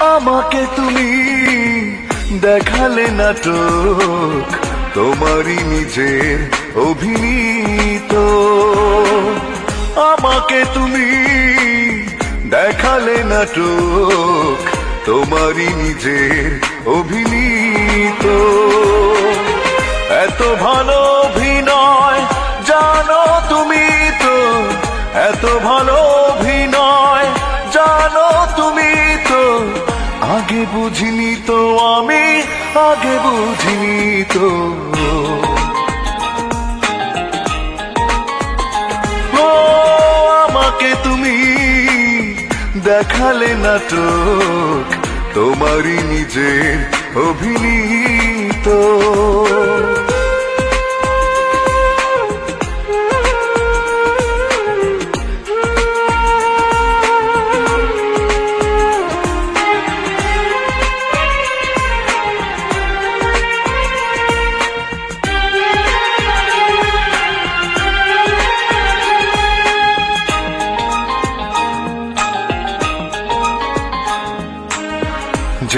আমাকে তুমি দেখালে নাটক, তোমারই নিজের অভিনীত। আমাকে তুমি দেখালে নাটক, তোমারই নিজের অভিনীত। এত ভালো অভিনয় জানো তুমি তো, এত ভালো আগে বুঝিনি তো আমি, আগে বুঝিনি তো। ও, আমাকে তুমি দেখালে নাটক, তোমারই নিজের অভিনীত।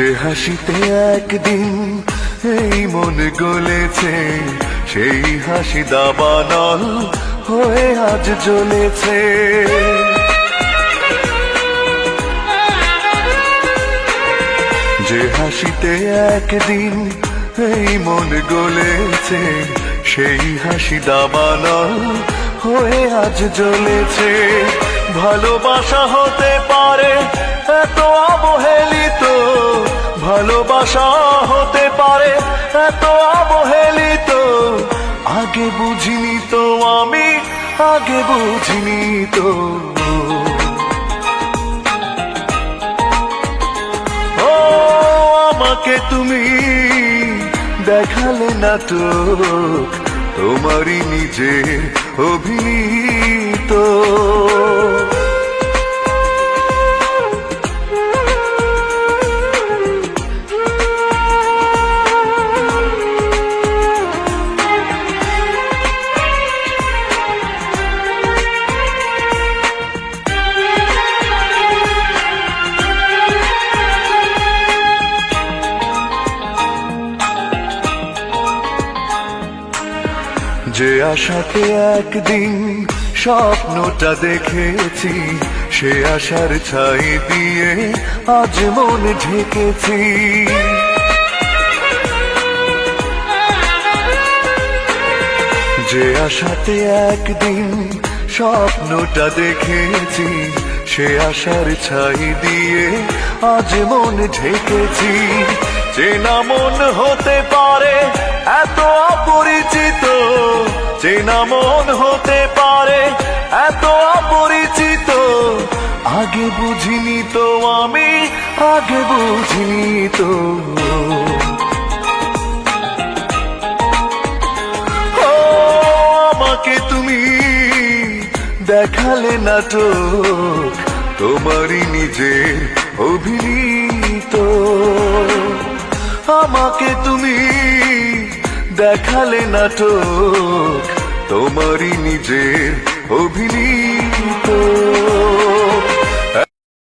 যে হাসিতে একদিন এই মন গলেছে, সেই হাসি দাবানল হয়ে আজ জ্বলেছে। যে হাসিতে একদিন এই মন গলেছে, সেই হাসি দাবানল হয়ে আজ জ্বলেছে। ভালোবাসা হতে পারে এত অবহেলিত ভালোবাসা হতে পারে, এত অবহেলিত। আগে বুঝিনি তো আমি, আগে বুঝিনি তো। ও, আমাকে তুমি দেখালে না তো, তোমারই নিজের অভিনীত। যে আশাতে একদিন স্বপ্নটা দেখেছি, সে আশার ছাই দিয়ে আজ মন ঢেকেছি। যে আশাতে একদিন স্বপ্নটা দেখেছি, সে আশার ছাই দিয়ে আজ মন ঢেকেছি। চেনা মন হতে আগে বুঝিনি তো আমি, আগে বুঝিনি তো। আমাকে তুমি দেখালে নাটক, তোমারই নিজের অভিনীত। আমাকে তুমি দেখালে নাটক, তোমারই নিজের অভিনীত।